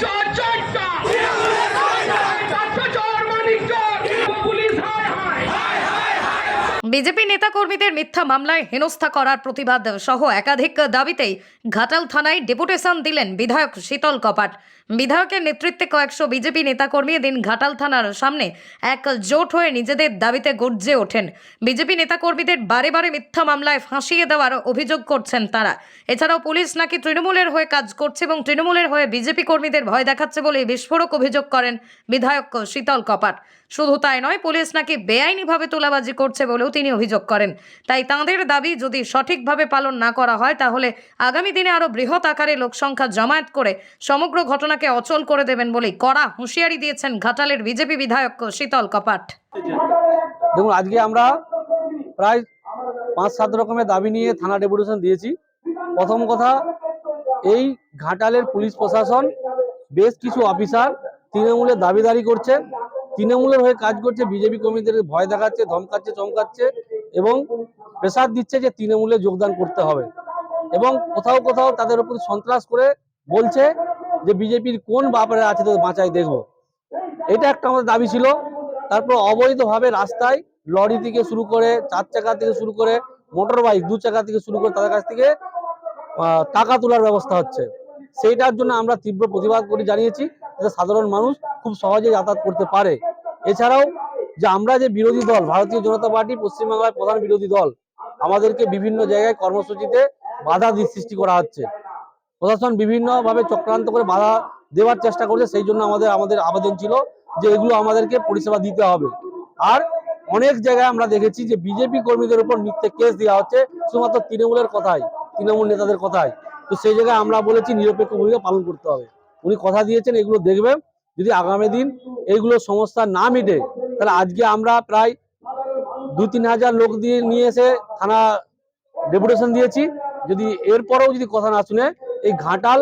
চোর চোর চোর চোর মানিক চোর পুলিশ হায় হায় বিজেপি নেতাকর্মীদের মিথ্যা মামলায় হেনস্থা করার প্রতিবাদ সহ একাধিক দাবিতেই ঘাটাল থানায় ডেপুটেশন দিলেন বিধায়ক শীতল কপাট। বিধায়কের নেতৃত্বে কয়েকশো বিজেপি নেতাকর্মী দিন ঘাটাল থানার সামনে এক জোট হয়ে নিজেদের দাবিতে গর্জে ওঠেন। বিজেপি নেতাকর্মীদের বারে বারে মিথ্যা মামলায় ফাঁসিয়ে দেওয়ার অভিযোগ করছেন তারা। এছাড়াও পুলিশ নাকি তৃণমূলের হয়ে কাজ করছে এবং তৃণমূলের হয়ে বিজেপি কর্মীদের ভয় দেখাচ্ছে বলে বিস্ফোরক অভিযোগ করেন বিধায়ক শীতল কপাট। শুধু তাই নয়, পুলিশ নাকি বেআইনিভাবে তোলাবাজি করছে বলেও তিনি অভিযোগ করেন। তাই তাঁদের দাবি, যদি সঠিকভাবে পালন না করা হয়, তাহলে আগামী দিনে আরও বৃহৎ আকারে লোকসংখ্যা জমায়েত করে সমগ্র ঘটনাকে অচল করে দেবেন বলেই কড়া হুঁশিয়ারি দিয়েছেন ঘাটালের বিজেপি বিধায়ক শীতল কপাট। দেখুন, আজকে আমরা প্রায় পাঁচ সাত রকমের দাবি নিয়ে থানা ডেপুটেশন দিয়েছি। প্রথম কথা, এই ঘাটালের পুলিশ প্রশাসন বেশ কিছু অফিসার তৃণমূলের দাবিদারি করছে তৃণমূলের হয়ে কাজ করছে, বিজেপি কর্মীদের ভয় দেখাচ্ছে, ধমকাচ্ছে, চমকাচ্ছে এবং প্রেসার দিচ্ছে যে তৃণমূলে যোগদান করতে হবে। এবং কোথাও কোথাও তাদের উপর সন্ত্রাস করে বলছে যে বিজেপির কোন বাপারে আছে তো বাঁচাই দেখব। এটা একটা আমাদের দাবি ছিল। তারপর অবৈধভাবে রাস্তায় লরি থেকে শুরু করে চার চাকা থেকে শুরু করে মোটর বাইক দু চাকা থেকে শুরু করে তাদের কাছ থেকে টাকা তোলার ব্যবস্থা হচ্ছে। সেইটার জন্য আমরা তীব্র প্রতিবাদ করে জানিয়েছি। যাতে সাধারণ মানুষ খুব সহজে যাতায়াত করতে পারে। এছাড়াও যে আমরা যে বিরোধী দল, ভারতীয় জনতা পার্টি, পশ্চিমবাংলার প্রধান বিরোধী দল, আমাদেরকে বিভিন্ন জায়গায় কর্মসূচিতে বাধা সৃষ্টি করা হচ্ছে। প্রশাসন বিভিন্নভাবে চক্রান্ত করে বাধা দেওয়ার চেষ্টা করছে, সেই জন্য আমাদের আমাদের আবেদন ছিল যে এগুলো আমাদেরকে পরিষেবা দিতে হবে। আর অনেক জায়গায় আমরা দেখেছি যে বিজেপি কর্মীদের উপর মিথ্যে কেস দেওয়া হচ্ছে, শুধুমাত্র তৃণমূলের কথাই, তৃণমূল নেতাদের কথাই। তো সেই জায়গায় আমরা বলেছি নিরপেক্ষ ভূমিকা পালন করতে হবে। উনি কথা দিয়েছেন, এগুলো দেখবেন। যদি আগামী দিন এইগুলো সমস্যা না মিটে তাহলে আজকে আমরা প্রায় দু তিন হাজার লোক দিয়ে নিয়ে এসে থানা ডেপুটেশন দিয়েছি। যদি এরপরেও যদি কথা না শুনে, এই ঘাটাল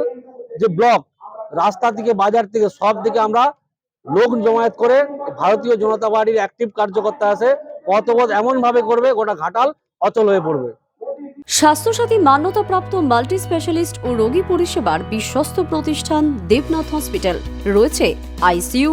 যে ব্লক, রাস্তা থেকে বাজার থেকে সব থেকে আমরা লোক জমায়েত করে ভারতীয় জনতা পার্টির অ্যাক্টিভ কার্যকর্তা আছে পথপথ এমন ভাবে করবে, গোটা ঘাটাল অচল হয়ে পড়বে। স্বাস্থ্যসাথী মান্যতাপ্রাপ্ত মাল্টি স্পেশালিস্ট ও রোগী পরিষেবার বিশ্বস্ত প্রতিষ্ঠান দেবনাথ হসপিটাল। রয়েছে ICU